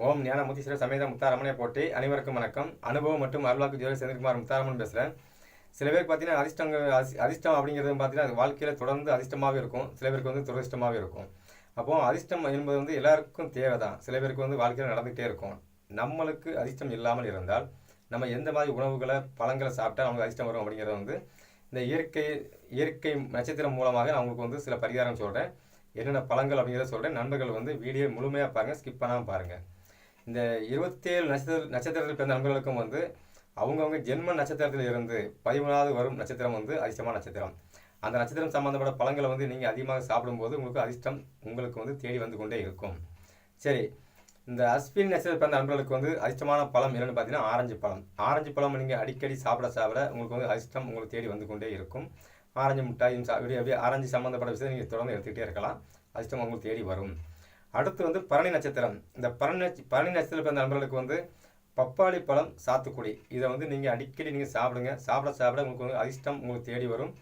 ஓம் ஞான முத்தீஸ்வர சமேத முத்தாரமனை போட்டி அனைவருக்கும் வணக்கம். அனுபவம் மற்றும் அருளாக்கு ஜோதி செந்தில்குமார் முத்தாரமன் பேசுகிறேன் சில பேருக்கு பார்த்தீங்கன்னா அதிர்ஷ்டங்க அசி- அதிர்ஷ்டம் அப்படிங்கிறது பார்த்தீங்கன்னா அது வாழ்க்கையில் தொடர்ந்து அதிர்ஷ்டமாகவே இருக்கும். சில பேருக்கு வந்து துரதிர்ஷ்டமாகவே இருக்கும். அப்போ அதிர்ஷ்டம் என்பது வந்து எல்லாருக்கும் தேவை தான் சில பேருக்கு வந்து வாழ்க்கையில் நடந்துகிட்டே இருக்கும். நம்மளுக்கு அதிர்ஷ்டம் இல்லாமல் இருந்தால் நம்ம எந்த மாதிரி உணவுகளை பழங்களை சாப்பிட்டா நமக்கு அதிர்ஷ்டம் வரும் அப்படிங்கிறத வந்து இந்த இயற்கை இயற்கை நட்சத்திரம் மூலமாக நான் உங்களுக்கு வந்து சில பரிகாரம் சொல்கிறேன் என்னென்ன பழங்கள் அப்படிங்கிறத சொல்கிறேன் நண்பர்கள் வந்து வீடியோ முழுமையாக பாருங்கள் ஸ்கிப் பண்ணாமல் பாருங்கள் இந்த இருபத்தேழு நட்சத்திர நட்சத்திரத்தில் பிறந்த நண்பர்களுக்கும் வந்து அவங்கவுங்க ஜென்ம நட்சத்திரத்தில் இருந்து பதிமூணாவது வரும் நட்சத்திரம் வந்து அதிர்ஷ்டமான நட்சத்திரம். அந்த நட்சத்திரம் சம்பந்தப்பட்ட பழங்களை வந்து நீங்கள் அதிகமாக சாப்பிடும்போது உங்களுக்கு அதிர்ஷ்டம் உங்களுக்கு வந்து தேடி வந்து கொண்டே இருக்கும். சரி இந்த அஸ்வின் நட்சத்திரம் பிறந்த நண்பர்களுக்கு வந்து அதிர்ஷ்டமான பழம் என்னென்னு பார்த்தீங்கன்னா ஆரஞ்சு பழம். ஆரஞ்சு பழம் நீங்கள் அடிக்கடி சாப்பிட சாப்பிட உங்களுக்கு வந்து அதிர்ஷ்டம் உங்களுக்கு தேடி வந்து கொண்டே இருக்கும். ஆரஞ்சு மிட்டாயும் சா இப்படி அப்படியே ஆரஞ்சு சம்மந்தப்பட்ட விஷயத்தை நீங்கள் தொடர்ந்து எடுத்துக்கிட்டே இருக்கலாம். அதிர்ஷ்டம் உங்களுக்கு தேடி வரும். அடுத்து வந்து பரணி நட்சத்திரம். இந்த பரணி நட்ச- பரணி நட்சத்திரம் பிறந்த நண்பர்களுக்கு வந்து பப்பாளி பழம் சாத்துக்குடி. இதை வந்து நீங்கள் அடிக்கடி நீங்கள் சாப்பிடுங்க. சாப்பிட சாப்பிட உங்களுக்கு வந்து அதிர்ஷ்டம் உங்களுக்கு தேடி வரும்.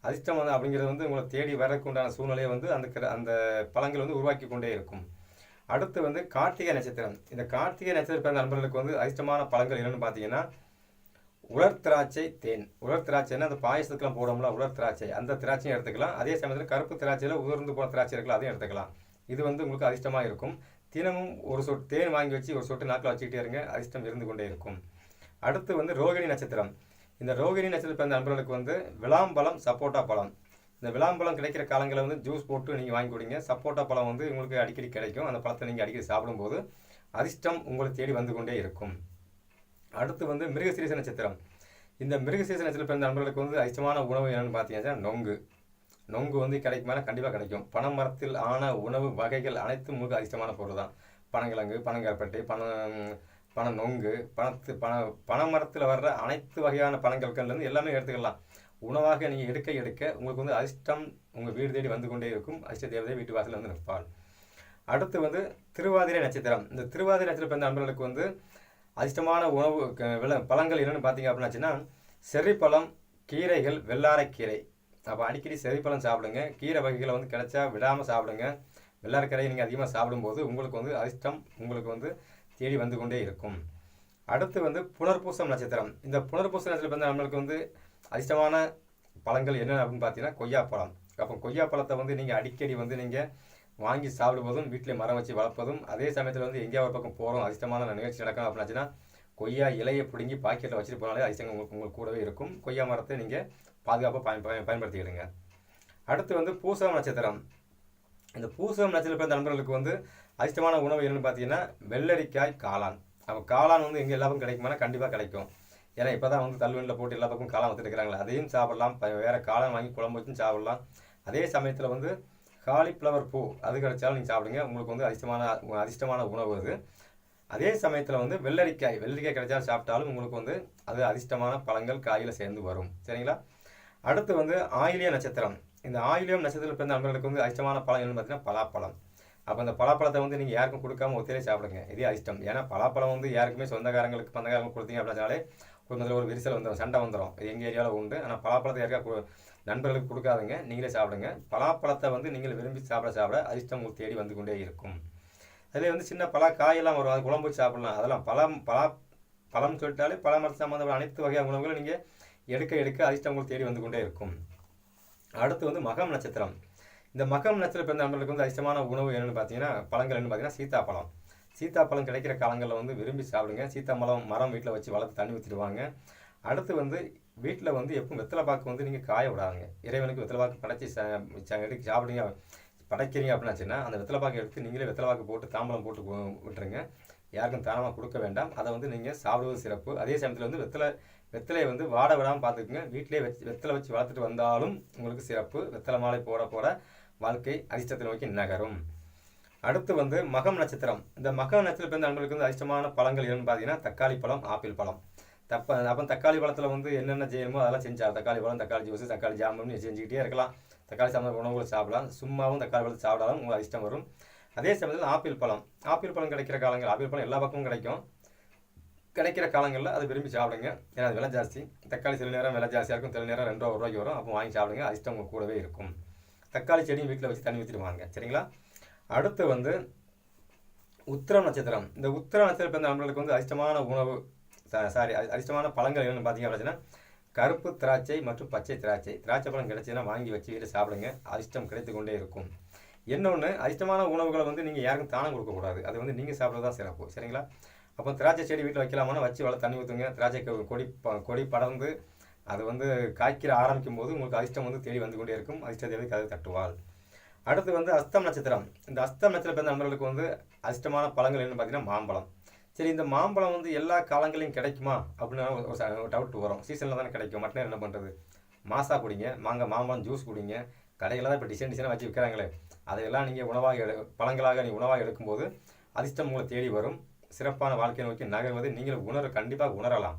அதிர்ஷ்டம் வந்து அப்படிங்கிறது வந்து உங்களை தேடி வரக்கு உண்டான சூழ்நிலையை வந்து அந்த அந்த பழங்கள் வந்து உருவாக்கி கொண்டே இருக்கும். அடுத்து வந்து கார்த்திகை நட்சத்திரம். இந்த கார்த்திகை நட்சத்திரம் பிறந்த நண்பர்களுக்கு வந்து அதிர்ஷ்டமான பழங்கள் என்னென்னு பார்த்தீங்கன்னா உலர் திராட்சை தேன். உலர் திராட்சைன்னா அந்த பாயசத்துக்குலாம் போடுவோம்ல உலர் திராட்சை. அந்த திராட்சையும் எடுத்துக்கலாம். அதே சமயத்தில் கருப்பு திராட்சையில் உதிர்ந்து போன திராட்சை இருக்கலாம் அதையும் எடுத்துக்கலாம். இது வந்து உங்களுக்கு அதிர்ஷ்டமாக இருக்கும். தினமும் ஒரு சொட்டு தேன் வாங்கி வச்சு ஒரு சொட்டு நாக்கில் வச்சுக்கிட்டே இருங்க. அதிர்ஷ்டம் இருந்து கொண்டே இருக்கும். அடுத்து வந்து ரோகிணி நட்சத்திரம். இந்த ரோகிணி நட்சத்திரம் பிறந்த நண்பர்களுக்கு வந்து விளாம்பழம் சப்போட்டா பழம். இந்த விளாம்பழம் கிடைக்கிற காலங்களில் வந்து ஜூஸ் போட்டு நீங்கள் வாங்கி கொடுங்க. சப்போட்டா பழம் வந்து உங்களுக்கு அடிக்கடி கிடைக்கும். அந்த பழத்தை நீங்கள் அடிக்கடி சாப்பிடும்போது அதிர்ஷ்டம் உங்களை தேடி வந்து கொண்டே இருக்கும். அடுத்து வந்து மிருகசீரிச நட்சத்திரம். இந்த மிருகசீரிச நட்சத்திரம் பிறந்த நண்பர்களுக்கு வந்து அதிர்ஷ்டமான உணவு என்னென்னு பார்த்தீங்கன்னா நொங்கு. நொங்கு வந்து கிடைக்குமானா கண்டிப்பாக கிடைக்கும். பனை மரத்தில் ஆன உணவு வகைகள் அனைத்தும் மிக அதிர்ஷ்டமான பொருள் தான். பனங்கிழங்கு பனங்கருப்பட்டை பனம் பனை நொங்கு பணத்து பண பனை மரத்தில் வர்ற அனைத்து வகையான பனங்கற்கள்லேருந்து எல்லாமே எடுத்துக்கலாம். உணவாக நீங்கள் எடுக்க எடுக்க உங்களுக்கு வந்து அதிர்ஷ்டம் உங்கள் வீடு தேடி வந்து கொண்டே இருக்கும். அதிர்ஷ்ட தேவதை வீட்டு வாசலில் வந்து நிற்பாள். அடுத்து வந்து திருவாதிரை நட்சத்திரம். இந்த திருவாதிரை நட்சத்திரம் பிறந்த நண்பர்களுக்கு வந்து அதிர்ஷ்டமான உணவு க- வில பழங்கள் என்னென்னு பார்த்தீங்க அப்படின்னாச்சுன்னா செர்ரிப்பழம் கீரைகள் வெள்ளாரைக்கீரை. அப்போ அடிக்கடி செர்ரிப்பழம் சாப்பிடுங்க. கீரை வகைகளை வந்து கிடைச்சா விடாமல் சாப்பிடுங்க. வெள்ளாரக்கரையை நீங்கள் அதிகமாக சாப்பிடும்போது உங்களுக்கு வந்து அதிர்ஷ்டம் உங்களுக்கு வந்து தேடி வந்து கொண்டே இருக்கும். அடுத்து வந்து புனர்பூசம் நட்சத்திரம். இந்த புனர்பூசம் நட்சத்திரம் வந்து நம்மளுக்கு வந்து அதிர்ஷ்டமான பழங்கள் என்ன அப்படின்னு பார்த்தீங்கன்னா கொய்யாப்பழம். அப்போ கொய்யாப்பழத்தை வந்து நீங்கள் அடிக்கடி வந்து நீங்கள் வாங்கி சாப்பிடுவதும் வீட்டில் மரம் வச்சு வளர்ப்பதும் அதே சமயத்தில் வந்து எங்கேயாவது ஒரு பக்கம் போகிறோம் அதிர்ஷ்டமான நிகழ்ச்சி நடக்கணும் அப்படின்னாச்சுன்னா கொய்யா இலையை பிடுங்கி பாக்கெட்டில் வச்சுட்டு போனாலே அதிர்ஷ்டம் உங்களுக்கு உங்களுக்கு கூடவே இருக்கும். கொய்யா மரத்தை நீங்கள் பாதுகாப்பாக பயன் பயன் பயன்படுத்திக்கிடுங்க அடுத்து வந்து பூசம் நட்சத்திரம். இந்த பூசம் நட்சத்திரம் பிறந்த நண்பர்களுக்கு வந்து அதிர்ஷ்டமான உணவு என்னென்னு பார்த்தீங்கன்னா வெள்ளரிக்காய் காளான். அப்போ காளான் வந்து எங்கே எல்லா பக்கம் கிடைக்குமானா கண்டிப்பாக கிடைக்கும். ஏன்னா இப்போ தான் வந்து தள்ளுவண்டியில் போட்டு எல்லா பக்கம் காளான் வந்துட்டு அதையும் சாப்பிடலாம். வேறு காளான் வாங்கி குழம்பு வச்சும் சாப்பிடலாம். அதே சமயத்தில் வந்து காலிஃப்ளவர் பூ அது கிடைச்சாலும் நீங்கள் சாப்பிடுங்க. உங்களுக்கு வந்து அதிர்ஷ்டமான அதிர்ஷ்டமான உணவு அது. அதே சமயத்தில் வந்து வெள்ளரிக்காய் வெள்ளரிக்காய் கிடைச்சாலும் சாப்பிட்டாலும் உங்களுக்கு வந்து அது அதிர்ஷ்டமான பழங்கள் காயில் சேர்ந்து வரும். சரிங்களா? அடுத்து வந்து ஆயிலிய நட்சத்திரம். இந்த ஆயிலியம் நட்சத்திரத்தில் பிறந்த நண்பர்களுக்கு வந்து அதிர்ஷ்டமான பழம் என்னன்னு பார்த்தீங்கன்னா பலாப்பழம். அப்போ அந்த பலாப்பழத்தை வந்து நீங்கள் யாருக்கும் கொடுக்காம ஒத்திலே சாப்பிடுங்க. இதே அதிர்ஷ்டம். ஏன்னா பலாப்பழம் வந்து யாருக்குமே சொந்தக்காரங்களுக்கு பந்தக்காரங்களுக்கு கொடுத்தீங்க அப்படின்னாலே குடும்பத்தில் ஒரு விரிசல் வந்துடும் சண்டை வந்துடும் இது எங்கள் ஏரியாவில் உண்டு. ஆனால் பலாப்பழத்தை யாருக்கா நண்பர்களுக்கு கொடுக்காதுங்க. நீங்களே சாப்பிடுங்க. பலாப்பழத்தை வந்து நீங்கள் விரும்பி சாப்பிட சாப்பிட அதிர்ஷ்டம் உங்களுக்கு தேடி வந்து கொண்டே இருக்கும். அதே வந்து சின்ன பலா காயெல்லாம் வரும். அது குழம்பு வச்சு சாப்பிடலாம். அதெல்லாம் பழம் பலா பழம் சொல்லிட்டாலே பழ மரத்து சம்மந்தப்பட்ட அனைத்து வகையான உணவுகளும் நீங்கள் எடுக்க எடுக்க அதிர்ஷ்டங்கள் தேடி வந்து கொண்டே இருக்கும். அடுத்து வந்து மகம் நட்சத்திரம். இந்த மகம் நட்சத்திரம் பிறந்த நண்பர்களுக்கு வந்து அதிர்ஷ்டமான உணவு என்னென்னு பார்த்தீங்கன்னா பழங்கள் என்னன்னு பார்த்தீங்கன்னா சீத்தாப்பழம். சீத்தாப்பழம் கிடைக்கிற காலங்களில் வந்து விரும்பி சாப்பிடுங்க. சீத்தாப்பழம் மரம் வீட்டில் வச்சு வளர்த்து தண்ணி ஊற்றிடுவாங்க அடுத்து வந்து வீட்டில் வந்து எப்பவும் வெத்தலை பாக்கு வந்து நீங்கள் காய விடாதுங்க. இறைவனுக்கு வெத்தலை பாக்கு படைச்சி எடுத்து சாப்பிடுங்க. படைக்கிறீங்க அப்படின்னாச்சுன்னா அந்த வெத்தலை பாக்கு எடுத்து நீங்களே வெத்தலை பாக்கு போட்டு தாம்பலம் போட்டு விட்டுருங்க. யாருக்கும் தானமாக கொடுக்க வேண்டாம். அதை வந்து நீங்கள் சாப்பிடுவது சிறப்பு. அதே சமயத்தில் வந்து வெத்தலை வெத்தலையை வந்து வாட விடாமல் பார்த்துக்குங்க. வீட்டிலே வச்சு வெத்தலை வச்சு வளர்த்துட்டு வந்தாலும் உங்களுக்கு சிறப்பு. வெத்தலை மாலை போட போட வாழ்க்கை அதிர்ஷ்டத்தை நோக்கி நகரும். அடுத்து வந்து மகம் நட்சத்திரம். இந்த மகம் நட்சத்திரம் பிறந்த நண்பர்களுக்கு வந்து அதிர்ஷ்டமான பழங்கள் என்னன்னு பார்த்தீங்கன்னா தக்காளி பழம் ஆப்பிள் பழம். தப்ப அப்போ தக்காளி பழத்தில் வந்து என்னென்ன செய்யணுமோ அதெல்லாம் செஞ்சால் தக்காளி பழம் தக்காளி ஜூஸ் தக்காளி ஜாமுன்னு செஞ்சுக்கிட்டே இருக்கலாம். தக்காளி சாம்பார் உணவுகளை சாப்பிடலாம். சும்மாவும் தக்காளி பழத்தை சாப்பிடாலும் உங்களுக்கு அதிர்ஷ்டம் வரும். அதே சமயத்தில் ஆப்பிள் பழம். ஆப்பிள் பழம் கிடைக்கிற காலங்கள் ஆப்பிள் பழம் எல்லா பக்கமும் கிடைக்கும். கிடைக்கிற காலங்களில் அதை விரும்பி சாப்பிடுங்க. ஏன்னா அது விலை ஜாஸ்தி. தக்காளி சில நேரம் விலை ஜாஸ்தியாக இருக்கும் சில நேரம் ரெண்டு ரூபா ரூபாய்க்கு வரும். அப்போ வாங்கி சாப்பிடுங்க. அதிர்ஷ்டம் கூடவே இருக்கும். தக்காளி செடியும் வீட்டில் வச்சு தண்ணி ஊற்றிட்டு வாங்க. சரிங்களா? அடுத்து வந்து உத்திரம் நட்சத்திரம். இந்த உத்திரம் நட்சத்திரம் பிறந்த நண்பர்களுக்கு வந்து அதிர்ஷ்டமான உணவு சாரி அதிர்ஷ்டமான பழங்கள் என்னென்னு பார்த்தீங்க அப்படின்னா கருப்பு திராட்சை மற்றும் பச்சை திராட்சை. திராட்சை பழம் கிடைச்சதுன்னா வாங்கி வச்சு வீட்டில் சாப்பிடுங்க. அதிர்ஷ்டம் கிடைத்து கொண்டே இருக்கும். இன்னொன்று அதிர்ஷ்டமான உணவுகளை வந்து நீங்கள் யாருக்கும் தானம் கொடுக்கக்கூடாது அது வந்து நீங்கள் சாப்பிட்றது தான் சிறப்பு. சரிங்களா? அப்போ திராட்சை செடி வீட்டில் வைக்கலாமானு வச்சு வள தண்ணி ஊற்றுங்க திராட்சை கொடி கொடி படர்ந்து அது வந்து காய்க்கிற ஆரம்பிக்கும் போது உங்களுக்கு அதிர்ஷ்டம் வந்து தேடி வந்து கொண்டே இருக்கும். அதிர்ஷ்ட தேவை கதை தட்டுவாள். அடுத்து வந்து அஸ்தம் நட்சத்திரம். இந்த அஸ்தம் நட்சத்திரம் பிறந்த நண்பர்களுக்கு வந்து அதிர்ஷ்டமான பழங்கள் என்னன்னு பார்த்தீங்கன்னா மாம்பழம். சரி இந்த மாம்பழம் வந்து எல்லா காலங்களையும் கிடைக்குமா? அப்படின்னு ஒரு- ஒரு டவுட் வரும். சீசனில் தானே கிடைக்கும். மற்ற நேரம் என்ன பண்ணுறது மாசா குடிங்க. மாங்காய் மாம்பழம் ஜூஸ் குடிங்க. கடையில் தான் இப்போ டிசைன் டிசைனாக வச்சு விற்கிறாங்களே அதையெல்லாம் நீங்கள் உணவாக எடு பழங்களாக நீங்கள் உணவாக எடுக்கும்போது அதிர்ஷ்டம் உங்களை தேடி வரும். சிறப்பான வாழ்க்கையை நோக்கி நகர்வதை நீங்கள் உணர கண்டிப்பாக உணரலாம்.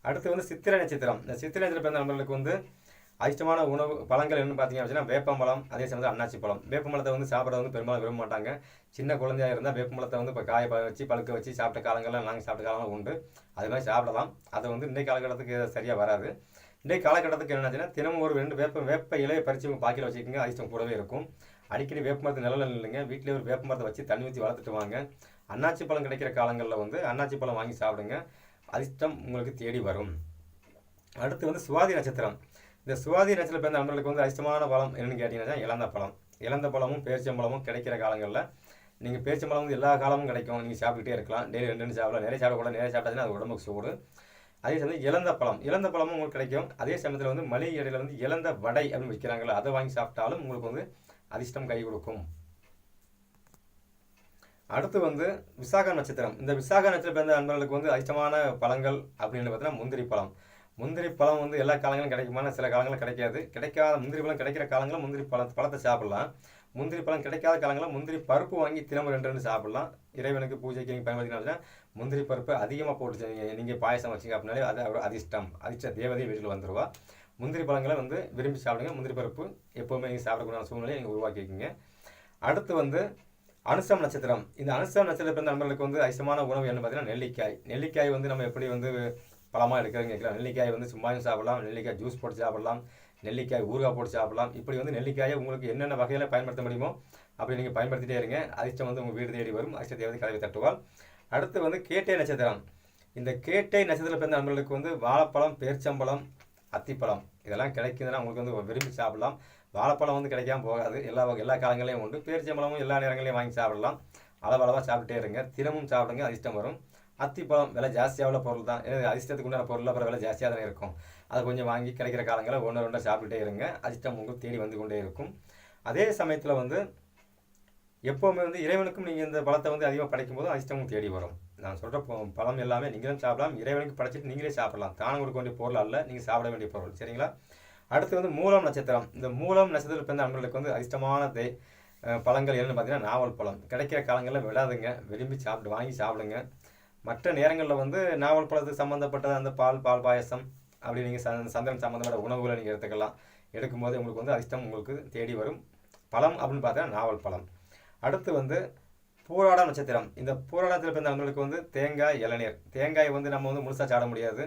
அடுத்து வந்து சித்திரை நட்சத்திரம். இந்த சித்திரை நட்சத்திரம் பிறந்த நண்பர்களுக்கு வந்து அதிர்ஷ்டமான உணவு பழங்கள் என்னன்னு பார்த்தீங்க அப்படின்னா வேப்பம்பழம் அதே சமயத்தில் அன்னாச்சி பழம். வேப்பம்பழத்தை வந்து சாப்பிட வந்து பெரும்பாலும் விரும்ப மாட்டாங்க. சின்ன குழந்தையாக இருந்தால் வேப்பம்பழத்தை வந்து இப்போ காய ப- வச்சு பழுக்க வச்சு சாப்பிட்ட காலங்கள்லாம் நாங்கள் சாப்பிட்ட காலங்கள் உண்டு. அது மாதிரி சாப்பிடலாம். அதை வந்து இன்றைய காலகட்டத்துக்கு சரியாக வராது. இன்றைய காலகட்டத்துக்கு என்னாச்சுன்னா தினமும் ஒரு ரெண்டு வேப்ப வேப்ப இலையை பறித்து உங்கள் பாக்கியில் வச்சுக்கோங்க. அதிர்ஷ்டம் கூடவே இருக்கும். அடிக்கடி வேப்ப மரத்து நிழல்ல இல்லைங்க வீட்டிலே ஒரு வேப்ப மரத்தை வச்சு தண்ணி ஊற்றி வளர்த்துட்டு வாங்க. அன்னாச்சி பழம் கிடைக்கிற காலங்களில் வந்து அன்னாச்சி பழம் வாங்கி சாப்பிடுங்க. அதிர்ஷ்டம் உங்களுக்கு தேடி வரும். அடுத்து வந்து சுவாதி நட்சத்திரம். இந்த சுவாதி நட்சத்திரம் பிறந்த நண்பர்களுக்கு வந்து அதிர்ஷ்டமான பழம் என்னென்னு கேட்டிங்கன்னா இளந்த பழம். இளந்த பழமும் பேரிச்சம்பழமும் கிடைக்கிற காலங்களில் நீங்கள் பேரிச்சம்பழம் வந்து எல்லா காலமும் கிடைக்கும். நீங்கள் சாப்பிட்டுட்டே இருக்கலாம். டெய்லி ரெண்டு ரெண்டு சாப்பிடலாம். நிறைய சாப்பிடக்கூடாது. நிறைய சாப்பிட்டாச்சுன்னா அது உடம்புக்கு சூடு அதே சமயம் இழந்த பழம். இழந்த பழமும் உங்களுக்கு கிடைக்கும். அதே சமயத்தில் வந்து மளிகை இடையில வந்து இழந்த வடை அப்படின்னு விற்கிறாங்களா அதை வாங்கி சாப்பிட்டாலும் உங்களுக்கு வந்து அதிர்ஷ்டம் கை கொடுக்கும். அடுத்து வந்து விசாக நட்சத்திரம். இந்த விசாக நட்சத்திரம் பிறந்த நண்பர்களுக்கு வந்து அதிர்ஷ்டமான பழங்கள் அப்படின்னு பார்த்தீங்கன்னா முந்திரி பழம். முந்திரி பழம் வந்து எல்லா காலங்களும் கிடைக்குமான சில காலங்களில் கிடைக்காது. கிடைக்காத முந்திரி பழம் கிடைக்கிற காலங்களில் முந்திரி பழம் பழத்தை சாப்பிடலாம். முந்திரி பழம் கிடைக்காத காலங்களில் முந்திரி பருப்பு வாங்கி தினமும் ரெண்டு ரெண்டு சாப்பிடலாம். இறைவனுக்கு பூஜைக்கு நீங்கள் பயன்படுத்தினா முந்திரி பருப்பு அதிகமாக போட்டு நீங்கள் பாயசம் வச்சிங்க அப்படின்னாலே அது ஒரு அதிர்ஷ்டம். அதிர்ஷ்ட தேவதை வீட்டில் வந்துடுவா முந்திரி பழங்களை வந்து விரும்பி சாப்பிடுங்க. முந்திரி பருப்பு எப்போவுமே நீங்கள் சாப்பிடக்கூடிய சூழ்நிலையை நீங்கள் உருவாக்கிக்கோங்க. அடுத்து வந்து அனுசம் நட்சத்திரம். இந்த அனுசம் நட்சத்திரம் பிறந்த நண்பர்களுக்கு வந்து அதிசமான உணவு என்ன பார்த்தீங்கன்னா நெல்லிக்காய். நெல்லிக்காய் வந்து நம்ம எப்படி வந்து பழமாக எடுக்கிறதுன்னு கேட்கலாம். நெல்லிக்காய் வந்து சும்மாயும் சாப்பிடலாம். நெல்லிக்காய் ஜூஸ் போட்டு சாப்பிடலாம். நெல்லிக்காய் ஊறுகாய் போட்டு சாப்பிடலாம். இப்படி வந்து நெல்லிக்காயை உங்களுக்கு என்னென்ன வகையில் பயன்படுத்த முடியுமோ அப்படி நீங்கள் பயன்படுத்திட்டே இருங்க. அதிர்ஷ்டம் வந்து உங்கள் வீடு தேடி வரும். அதிர்ஷ்டத்தை வந்து கதவை தட்டுவாள். அடுத்து வந்து கேட்டை நட்சத்திரம். இந்த கேட்டை நட்சத்திரம் பிறந்த நண்பர்களுக்கு வந்து வாழைப்பழம் பேர்ச்சம்பழம் அத்திப்பழம் இதெல்லாம் கிடைக்குதுன்னா உங்களுக்கு வந்து விரும்பி சாப்பிடலாம். வாழைப்பழம் வந்து கிடைக்காம போகாது. எல்லா எல்லா காலங்களையும் உண்டு. பேரிச்சம்பழமும் எல்லா நேரங்களையும் வாங்கி சாப்பிடலாம். அளவளவாக சாப்பிட்டே இருங்க. தினமும் சாப்பிடுங்க. அதிர்ஷ்டம் வரும். அத்திப்பழம் விலை ஜாஸ்தியாக உள்ள பொருள் தான். ஏன்னா அதிர்ஷ்டத்துக்கு உண்டான பொருள் அப்புறம் விலை ஜாஸ்தியாக தானே இருக்கும். அதை கொஞ்சம் வாங்கி கிடைக்கிற காலங்களில் ஒன்று ரெண்டாக சாப்பிட்டுட்டே இருங்க. அதிர்ஷ்டம் உங்களுக்கு தேடி வந்து கொண்டே இருக்கும். அதே சமயத்தில் வந்து எப்போவுமே வந்து இறைவனுக்கும் நீங்கள் இந்த பழத்தை வந்து அதிகமாக படைக்கும் போது அதிர்ஷ்டமும் தேடி வரும். நான் சொல்கிற பழம் எல்லாமே நீங்களும் சாப்பிடலாம். இறைவனுக்கு படைச்சிட்டு நீங்களே சாப்பிடலாம். தானம் கொடுக்க வேண்டிய பொருள் அல்ல. நீங்கள் சாப்பிட வேண்டிய பொருள். சரிங்களா? அடுத்து வந்து மூலம் நட்சத்திரம். இந்த மூலம் நட்சத்திரத்தில் பிறந்த நண்பர்களுக்கு வந்து அதிர்ஷ்டமான தே பழங்கள் என்னென்னு பார்த்தீங்கன்னா நாவல் பழம். கிடைக்கிற காலங்களில் விடாதுங்க விரும்பி சாப்பிட்டு வாங்கி சாப்பிடுங்க. மற்ற நேரங்களில் வந்து நாவல் பழத்துக்கு சம்மந்தப்பட்ட அந்த பால் பால் பாயசம் அப்படி நீங்கள் சந்திரன் சம்மந்தப்பட்ட உணவுகளை நீங்கள் எடுத்துக்கலாம். எடுக்கும்போது உங்களுக்கு வந்து அதிர்ஷ்டம் உங்களுக்கு தேடி வரும். பழம் அப்படின்னு பார்த்தீங்கன்னா நாவல் பழம். அடுத்து வந்து பூராட நட்சத்திரம். இந்த பூராடத்தில் பிறந்த நண்பர்களுக்கு வந்து தேங்காய் இளநீர். தேங்காய் வந்து நம்ம வந்து முழுசாக சாட முடியாது.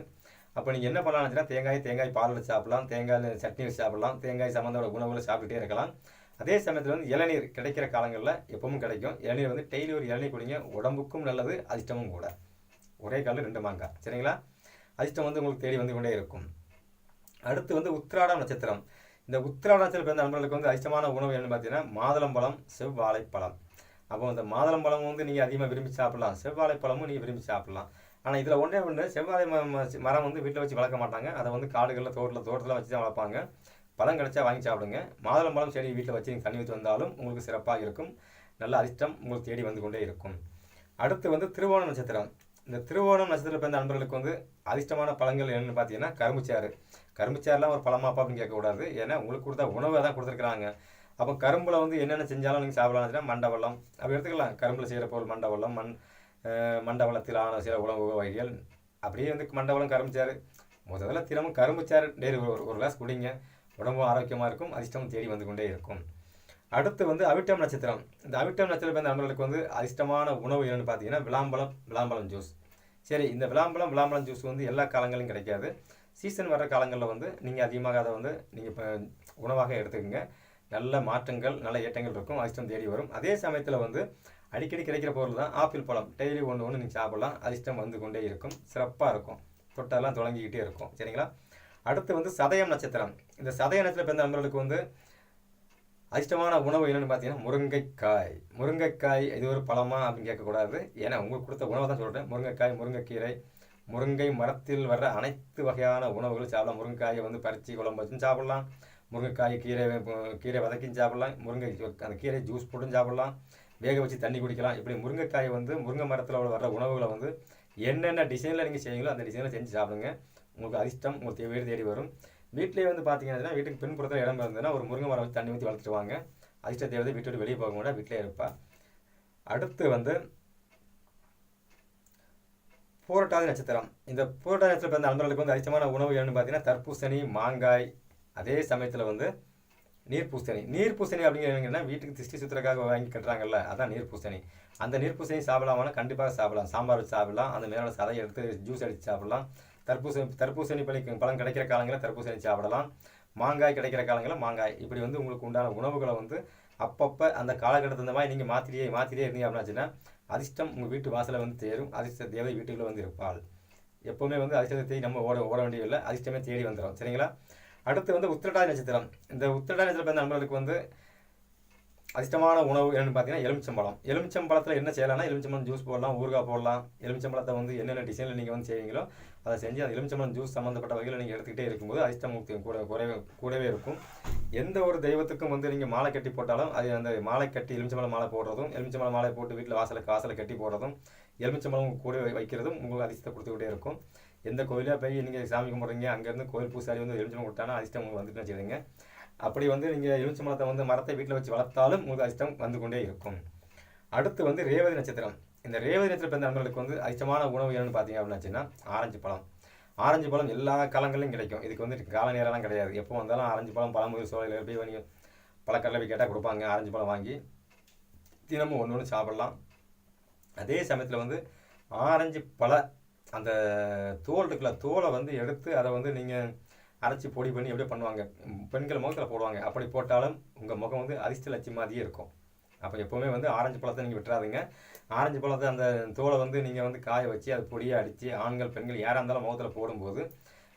அப்போ நீங்கள் என்ன பண்ணலாம்னு தேங்காய் தேங்காய் பாலில் சாப்பிடலாம் தேங்காய் சட்னி வச்சு சாப்பிடலாம் தேங்காய் சம்மந்தப்பட்ட உணவுகளை சாப்பிட்டுட்டே இருக்கலாம். அதே சமயத்தில் வந்து இளநீர் கிடைக்கிற காலங்களில் எப்பவும் கிடைக்கும். இளநீர் வந்து டெய்லி ஒரு இளநீர் குடிங்க. உடம்புக்கும் நல்லது அதிர்ஷ்டமும் கூட. ஒரே காலில் ரெண்டு மாங்காய். சரிங்களா? அதிர்ஷ்டம் வந்து உங்களுக்கு தேடி வந்து கொண்டே இருக்கும். அடுத்து வந்து உத்திராடம் நட்சத்திரம். இந்த உத்திராட நட்சத்திரம் பிறந்த நண்பர்களுக்கு வந்து அதிர்ஷ்டமான உணவு என்னன்னு பார்த்தீங்கன்னா மாதுளம்பழம் செவ்வாழைப்பழம். அப்போ இந்த மாதுளம்பழம் வந்து நீங்கள் அதிகமாக விரும்பி சாப்பிடலாம். செவ்வாழைப்பழமும் நீங்கள் விரும்பி சாப்பிடலாம். ஆனால் இதில் ஒன்றே ஒன்று செவ்வாழை ம- மரம் வந்து வீட்டில் வச்சு வளர்க்க மாட்டாங்க. அதை வந்து காடுகளில் தோட்டத்தில் தோட்டத்தில் வச்சு தான் வளர்ப்பாங்க. பழம் கிடைச்சா வாங்கி சாப்பிடுங்க. மாதுளம்பழம் செடி வீட்டில் வச்சு நீங்கள் தண்ணி ஊற்றி வந்தாலும் உங்களுக்கு சிறப்பாக இருக்கும். நல்ல அதிர்ஷ்டம் உங்களுக்கு தேடி வந்து கொண்டே இருக்கும். அடுத்து வந்து திருவோணம் நட்சத்திரம். இந்த திருவோணம் நட்சத்திரத்தில் பிறந்த நண்பர்களுக்கு வந்து அதிர்ஷ்டமான பழங்கள் என்னென்னு பார்த்தீங்கன்னா கரும்புச்சாறு கரும்புச்சாறுலாம் ஒரு பழமாப்பா அப்படின்னு கேட்கக்கூடாது. ஏன்னா உங்களுக்கு கொடுத்த உணவை தான் கொடுத்துருக்குறாங்க. அப்போ கரும்பில் வந்து என்னென்ன செஞ்சாலும் நீங்கள் சாப்பிடலாம் மண்டவெல்லம் அப்படி எடுத்துக்கலாம். கரும்பில் செய்கிற பொருள் மண்டவெல்லம் மண் மண்டபலத்திலான சில உணவு வகைகள். அப்படியே வந்து மண்டபலம் கரும்புச்சாறு முதல்ல தினமும் கரும்புச்சாறு டெய்லி ஒரு ஒரு கிளாஸ் குடிங்க. உடம்பும் ஆரோக்கியமாக இருக்கும். அதிர்ஷ்டம் தேடி வந்து கொண்டே இருக்கும். அடுத்து வந்து அவிட்டம் நட்சத்திரம். இந்த அவிட்டம் நட்சத்திரம் பிறந்த நண்பர்களுக்கு வந்து அதிர்ஷ்டமான உணவு என்னென்னு பார்த்தீங்கன்னா விளாம்பழம் விளாம்பழம் ஜூஸ் சரி இந்த விளாம்பழம் விளாம்பழம் ஜூஸ் வந்து எல்லா காலங்களிலும் கிடைக்காது. சீசன் வர்ற காலங்களில் வந்து நீங்கள் அதிகமாக அதை வந்து நீங்கள் இப்போ உணவாக எடுத்துக்கோங்க. நல்ல மாற்றங்கள் நல்ல ஏற்றங்கள் இருக்கும். அதிர்ஷ்டம் தேடி வரும். அதே சமயத்தில் வந்து அடிக்கடி கிடைக்கிற பொருள் தான் ஆப்பிள் பழம். டெய்லி ஒன்று ஒன்று நீங்கள் சாப்பிடலாம். அதிர்ஷ்டம் வந்து கொண்டே இருக்கும். சிறப்பாக இருக்கும். தொட்டெல்லாம் தொடங்கிக்கிட்டே இருக்கும். சரிங்களா? அடுத்து வந்து சதயம் நட்சத்திரம். இந்த சதய நட்சத்திரம் பிறந்த நண்பர்களுக்கு வந்து அதிர்ஷ்டமான உணவு என்னென்னு பார்த்தீங்கன்னா முருங்கைக்காய். முருங்கைக்காய் இது ஒரு பழமா அப்படின்னு கேட்கக்கூடாது. ஏன்னா உங்களுக்கு கொடுத்த உணவை தான் சொல்கிறேன் முருங்கைக்காய் முருங்கைக்கீரை முருங்கை மரத்தில் வர்ற அனைத்து வகையான உணவுகள் சாப்பிடலாம். முருங்கைக்காயை வந்து பறித்து குழம்பு வச்சும் சாப்பிடலாம். முருங்கைக்காய் கீரை கீரை வதக்கியும் சாப்பிட்லாம். முருங்கை அந்த கீரை ஜூஸ் போட்டும் சாப்பிட்லாம். வேக வச்சு தண்ணி குடிக்கலாம். இப்படி முருங்கைக்காயை வந்து முருங்கை மரத்தில் வர்ற உணவுகளை வந்து என்னென்ன டிசைனில் நீங்கள் செய்வீங்களோ அந்த டிசைனில் செஞ்சு சாப்பிடுங்க. உங்களுக்கு அதிர்ஷ்டம் உங்களுக்கு தேடி தேடி வரும். வீட்டிலேயே வந்து பார்த்தீங்கன்னா வீட்டுக்கு பின்புறத்தில் இடம் இருந்ததுன்னா ஒரு முருங்கை மரம் வச்சு தண்ணி ஊற்றி வளர்த்துட்டு வாங்க. அதிர்ஷ்ட தேவதை வீட்டு விட்டு வெளியே போக கூட வீட்டிலே இருப்பா. அடுத்து வந்து பூரட்டாதி நட்சத்திரம். இந்த பூரட்டாதி நட்சத்திரம் பிறந்த நண்பர்களுக்கு வந்து அதிர்ஷ்டமான உணவு என்னன்னு பார்த்தீங்கன்னா தர்பூசணி மாங்காய். அதே சமயத்தில் வந்து நீர்ப்பூசணி நீர்ப்பூசணி அப்படிங்கிறீங்கன்னா வீட்டுக்கு திஷ்டி சுத்திரக்காக வாங்கி கட்டுறாங்கல்ல அதான் நீர்ப்பூசணி அந்த நீர்ப்பூசணி சாப்பிடலாமானா கண்டிப்பாக சாப்பிடலாம். சாம்பார் வச்சு சாப்பிடலாம். அந்த மேலே சதை எடுத்து ஜூஸ் அடித்து சாப்பிடலாம். தர்பூசணி தர்பூசணி பழி பழம் கிடைக்கிற காலங்களில் தர்பூசணி சாப்பிடலாம். மாங்காய் கிடைக்கிற காலங்களில் மாங்காய். இப்படி வந்து உங்களுக்கு உண்டான உணவுகளை வந்து அப்பப்போ அந்த காலகட்டத்துக்கு தகுந்த மாதிரி நீங்கள் மாத்திரியே மாத்திரியே இருந்தீங்க அப்படின்னாச்சுன்னா அதிர்ஷ்டம் உங்கள் வீட்டு வாசலில் வந்து தேரும். அதிர்ஷ்ட தேவை வீட்டுக்குள்ளே வந்து இருப்பாள். எப்போவுமே வந்து அதிர்ஷ்டத்தை தேடி நம்ம ஓட ஓட வேண்டியதில்லை. அதிர்ஷ்டமே தேடி வந்துடும் சரிங்களா? அடுத்து வந்து உத்திரட்டாதி நட்சத்திரம். இந்த உத்திரட்டாதி நட்சத்திரம் பிறந்த நண்பர்களுக்கு வந்து அதிர்ஷ்டமான உணவு என்னென்னு பார்த்தீங்கன்னா எலுமிச்சம்பழம். எலுமிச்சம்பழத்தில் என்ன செய்யலாம்னா எலுமிச்சம்பழம் ஜூஸ் போடலாம் ஊறுகாய் போடலாம். எலுமிச்சம்பழத்தை வந்து என்னென்ன டிசைனில் நீங்கள் வந்து செய்வீங்களோ அதை செஞ்சு அந்த எலுமிச்சம்பழம் ஜூஸ் சம்மந்தப்பட்ட வகையில் நீங்கள் எடுத்துக்கிட்டே இருக்கும்போது அதிர்ஷ்டம் கூட குறைவே கூடவே இருக்கும். எந்த ஒரு தெய்வத்துக்கும் வந்து நீங்கள் மாலை கட்டி போட்டாலும் அது அந்த மாலை கட்டி எலுமிச்சம்பழம் மாலை போடுறதும் எலுமிச்சம்பழம் மாலை போட்டு வீட்டில் வாசலுக்கு வாசலை கட்டி போடுறதும் எலுமிச்சம்பழம் கூட வைக்கிறதும் உங்களுக்கு அதிர்ஷ்டத்தை கொடுத்துக்கிட்டே இருக்கும். எந்த கோயிலாக போய் நீங்கள் சாமி கும்பிட்றீங்க? அங்கேருந்து கோயில் பூசாரி வந்து எலுமிச்சம்பழம் கொடுத்தானா அதிர்ஷ்டம் உங்களுக்கு வந்துட்டு வச்சுருங்க அப்படி வந்து நீங்கள் எலுமிச்சம்பழத்தை வந்து மரத்தை வீட்டில் வச்சு வளர்த்தாலும் உங்களுக்கு அதிர்ஷ்டம் வந்து கொண்டே இருக்கும். அடுத்து வந்து ரேவதி நட்சத்திரம். இந்த ரேவதி நட்சத்திரம் பிறந்த நண்பர்களுக்கு வந்து அதிர்ஷ்டமான உணவு என்னன்னு பார்த்தீங்க அப்படின்னாச்சுன்னா ஆரஞ்சு பழம். ஆரஞ்சு பழம் எல்லா காலங்களிலும் கிடைக்கும். இதுக்கு வந்து கால நேரம்லாம் கிடையாது. எப்போ வந்தாலும் ஆரஞ்சு பழம் பழமுதிர் சோலையில் போய் நீங்கள் பழக்கடலை போய் கேட்டால் கொடுப்பாங்க. ஆரஞ்சு பழம் வாங்கி தினமும் ஒன்று ஒன்று சாப்பிடலாம். அதே சமயத்தில் வந்து ஆரஞ்சு பழ அந்த தோல் இருக்குல்ல தோலை வந்து எடுத்து அதை வந்து நீங்கள் அரைச்சி பொடி பண்ணி எப்படியோ பண்ணுவாங்க. பெண்கள் முகத்தில் போடுவாங்க. அப்படி போட்டாலும் உங்கள் முகம் வந்து அதிர்ஷ்ட மாதிரியே இருக்கும். அப்போ எப்போவுமே வந்து ஆரஞ்சு பழத்தை நீங்கள் விட்டுறாதீங்க. ஆரஞ்சு பழத்தை அந்த தோலை வந்து நீங்கள் வந்து காய வச்சு அது பொடியாக அடித்து ஆண்கள் பெண்கள் யாராக இருந்தாலும் முகத்தில் போடும்போது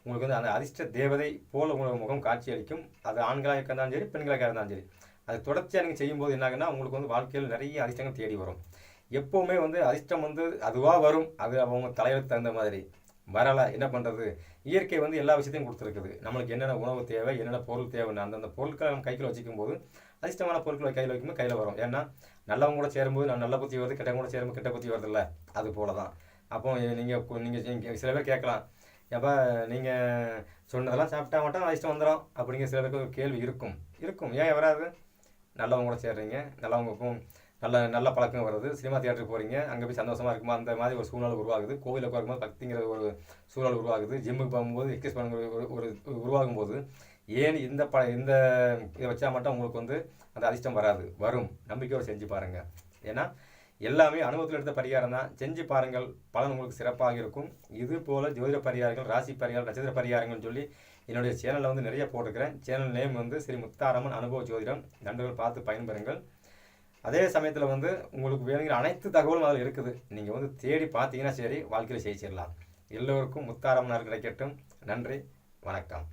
உங்களுக்கு வந்து அந்த அதிர்ஷ்ட தேவதை போல உங்கள் முகம் காட்சி அளிக்கும். அது ஆண்களாக இருந்தாலும் சரி பெண்களாக இருந்தாலும் சரி. அது தொடர்ச்சியாக நீங்கள் செய்யும்போது என்னாகுன்னா உங்களுக்கு வந்து வாழ்க்கையில் நிறைய அதிர்ஷ்டங்கள் தேடி வரும். எப்போவுமே வந்து அதிர்ஷ்டம் வந்து அதுவாக வரும். அது அவங்க தலையெழுத்து தகுந்த மாதிரி. வரலை என்ன பண்ணுறது இயற்கை வந்து எல்லா விஷயத்தையும் கொடுத்துருக்குது. நம்மளுக்கு என்னென்ன உணவு தேவை என்னென்ன பொருள் தேவைன்னு அந்தந்த பொருட்களை நம்ம கையில் வச்சுக்கும் போது அதிர்ஷ்டமான பொருட்களை கையில் வைக்கும்போது கையில் வரும். ஏன்னா நல்லவங்க கூட சேரும்போது நான் நல்ல புத்தி வருது கெட்டவங்க கூட சேரும்போது கெட்ட புத்தி வருதுல்ல? அது போல தான் அப்போ நீங்கள் நீங்கள் சில பேர் கேட்கலாம். எப்போ நீங்கள் சொன்னதெல்லாம் சாப்பிட்டா மட்டும் அதிர்ஷ்டம் வந்துடும் அப்படிங்கிற சில பேருக்கு ஒரு கேள்வி இருக்கும். இருக்கும். ஏன் வராது? நல்லவங்க கூட சேர்றீங்க. நல்லவங்களுக்கும் நல்ல நல்ல பழக்கம் வருது. சினிமா தியேட்டருக்கு போகிறீங்க அங்கே போய் சந்தோஷமாக இருக்குமா? அந்த மாதிரி ஒரு சூழ்நிலை உருவாகுது. கோவிலில் வரும்போது பக்திங்கிற ஒரு சூழல் உருவாகுது. ஜிம்முக்கு போகும்போது எக்ஸசைஸ் பண்ணுற ஒரு ஒரு உருவாகும் போது ஏன் இந்த ப இந்த இதை வச்சா மட்டும் உங்களுக்கு வந்து அந்த அதிர்ஷ்டம் வராது? வரும். நம்பிக்கையோடு செஞ்சு பாருங்கள் ஏன்னா எல்லாமே அனுபவத்தில் எடுத்த பரிகாரம் தான். செஞ்சு பாருங்கள். பலன் உங்களுக்கு சிறப்பாக இருக்கும். இது போல் ஜோதிட பரிகாரங்கள் ராசி பரிகாரம் நட்சத்திர பரிகாரங்கள்னு சொல்லி என்னுடைய சேனலில் வந்து நிறைய போட்டிருக்கிறேன். சேனல் நேம் வந்து ஸ்ரீ முத்தாரம்மன் அனுபவ ஜோதிடம். நண்பர்கள் பார்த்து பயன்பெறுங்கள். அதே சமயத்தில் வந்து உங்களுக்கு வேணுங்கிற அனைத்து தகவலும் அதில் இருக்குது. நீங்கள் வந்து தேடி பார்த்தீங்கன்னா சரி வாழ்க்கையில் ஜெயிச்சிடலாம் எல்லோருக்கும் முத்தாரம்னார் கிடைக்கட்டும். நன்றி வணக்கம்.